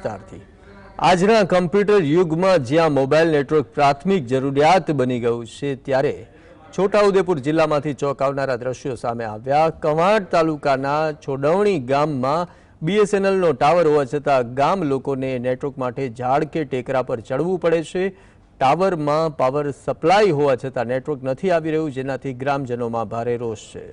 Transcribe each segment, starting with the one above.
વિસ્તારથી. આજના કમ્પ્યુટર યુગમાં જ્યાં મોબાઈલ નેટવર્ક પ્રાથમિક જરૂરિયાત બની ગયું છે, ત્યારે છોટાઉદેપુર જિલ્લામાંથી ચોંકાવનારા દ્રશ્યો સામે આવ્યા. કવાંટ તાલુકાના છોડવણી ગામમાં બીએસએનએલનો ટાવર હોવા છતાં ગામ લોકોને નેટવર્ક માટે ઝાડ કે ટેકરા પર ચડવું પડે છે. ટાવરમાં પાવર સપ્લાય હોવા છતાં નેટવર્ક નથી આવી રહ્યું, જેનાથી ગ્રામજનોમાં ભારે રોષ છે.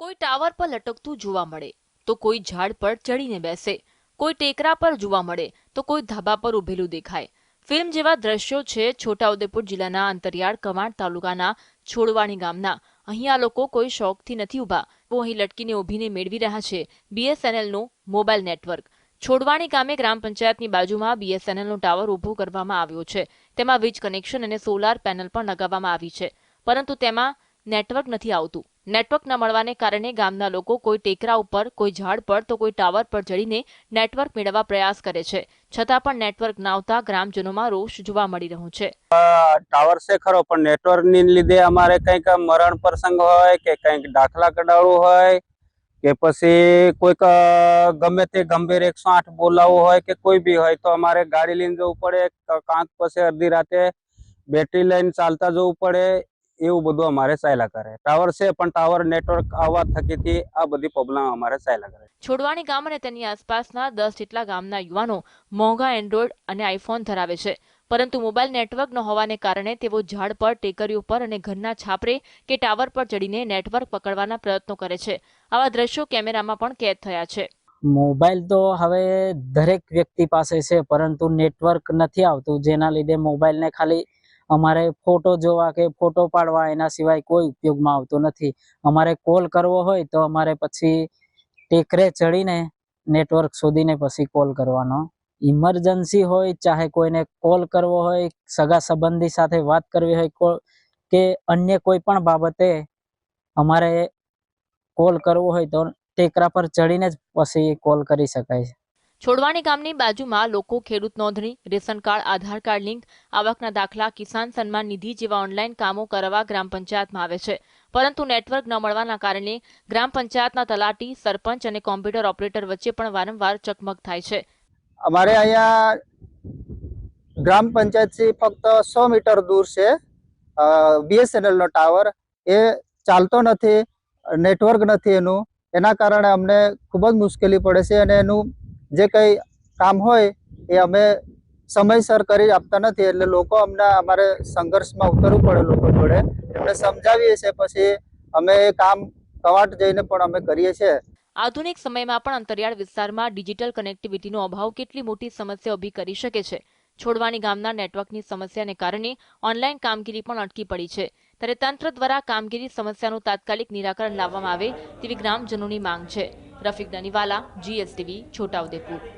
કોઈ ટાવર પર લટકતું જોવા મળે તો કોઈ ઝાડ પર ચડીને બેસે. કોઈ ટેકરા પર જોવા મળે, તો કોઈ ધાબા પર ઊભેલું દેખાય. ફિલ્મ જેવા દ્રશ્યો છે છોટાઉદેપુર જિલ્લાના અંતરિયાળ કવાંટ તાલુકાના છોડવાણી ગામના. અહીં આ લોકો કોઈ શોખથી નથી ઊભા. તો અહીં લટકીને ઊભીને મેળવી રહ્યા છે બીએસએનએલનું મોબાઈલ નેટવર્ક. છોડવાણી ગામે ગ્રામ પંચાયતની બાજુમાં બીએસએનએલનો ટાવર ઊભો કરવામાં આવ્યો છે. તેમાં વીજ કનેક્શન અને સોલાર પેનલ પણ લગાવવામાં આવી છે. પરંતુ તેમાં નેટવર્ક નથી આવતું. નેટવર્ક ન મળવાને કારણે ગામના લોકો કોઈ ટેકરા ઉપર, કોઈ ઝાડ પર, તો કોઈ ટાવર પર ચડીને નેટવર્ક મેળવવા પ્રયાસ કરે છે. છતાં પણ નેટવર્ક ન આવતા ગ્રામજનોમાં રોષ જોવા મળી રહ્યો છે. ટાવર છે ખરો, પણ નેટવર્કની લીધે અમારે કંઈક મરણ પ્રસંગ હોય કે કંઈક દાખલા કઢાવવું હોય કે પછી કોઈક ગમે તે ગંભીર એકસો આઠ બોલાવવું હોય કે કોઈ બી હોય, તો અમારે ગાડી લઈને જવું પડે કાંક પછી અડધી રાતે બેટરી લઈને ચાલતા જવું પડે એવું બધું અમારે ચાલ્યા કરે. ટાવર છે પણ ટાવર નેટવર્ક આવવા થકીથી આ બધી પ્રોબ્લેમ અમારે ચાલ્યા કરે. છોડવાણી ગામ અને તેની આસપાસના દસ જેટલા ગામના યુવાનો મોંઘા એન્ડ્રોઈડ અને આઈફોન ધરાવે છે. પરંતુ મોબાઈલ નેટવર્ક ન હોવાને કારણે તેઓ ઝાડ પર ટેકરીઓ પર અને ઘરના છાપરે કે ટાવર પર ચડીને નેટવર્ક પકડવાના પ્રયત્નો કરે છે. આવા દ્રશ્યો કેમેરામાં પણ કેદ થયા છે. મોબાઈલ તો હવે દરેક વ્યક્તિ પાસે છે પરંતુ નેટવર્ક નથી આવતું. જેના લીધે મોબાઈલને ખાલી અમારે ફોટો જોવા કે ફોટો પાડવા એના સિવાય કોઈ ઉપયોગમાં આવતો નથી. અમારે કોલ કરવો હોય તો અમારે પછી ટેકરે ચડીને નેટવર્ક શોધીને પછી કોલ કરવાનો. ઇમરજન્સી હોય, ચાહે કોઈને કોલ કરવો હોય, સગા સંબંધી સાથે વાત કરવી હોય કો- અન્ય કોઈ પણ બાબતે અમારે કોલ કરવો હોય તો ટેકરા પર ચડીને જ પછી કોલ કરી શકાય છે. છોડવાણી ગામની બાજુમાં લોકો ખેડૂત નોંધણી, ration card, Aadhaar card link, આવકના દાખલા, કિસાન સન્માન નિધિ જેવા ઓનલાઈન કામો કરવા ગ્રામ પંચાયતમાં આવે છે. પરંતુ નેટવર્ક ન મળવાના કારણે ગ્રામ પંચાયતના તલાટી, સરપંચ અને કોમ્પ્યુટર ઓપરેટર વચ્ચે પણ વારંવાર ચકમક થાય છે. અમારે અહીંયા ગ્રામ પંચાયતથી ફક્ત સો મીટર દૂર છે. બીએસએનએલ નો ટાવર. એ ચાલતો નથી, નેટવર્ક નથી એનું. એના કારણે અમને ખૂબ જ મુશ્કેલી પડે છે અને એનું જે કંઈ કામ હોય એ અમે સમયસર કરી આપતા નથી એટલે લોકો અમને અમારે સંઘર્ષમાં ઉતરવું પડે લોકો જોડે. એમને સમજાવીએ છીએ, પછી અમે એ કામ કવાટ જઈને પણ અમે કરીએ છીએ. આધુનિક સમયમાં પણ અંતરિયાળ વિસ્તારમાં ડિજિટલ કનેક્ટિવિટીનો અભાવ કેટલી મોટી સમસ્યા ઊભી કરી શકે છે? છોડવાની ગામના નેટવર્કની સમસ્યાને કારણે ઓનલાઈન કામગીરી પણ અટકી પડી છે. ત્યારે તંત્ર દ્વારા કામગીરી સમસ્યાનું તાત્કાલિક નિરાકરણ લાવવામાં આવે તેવી ગ્રામજનોની માંગ છે. રફીક દનીવાલા જીએસટીવી છોટાઉદેપુર.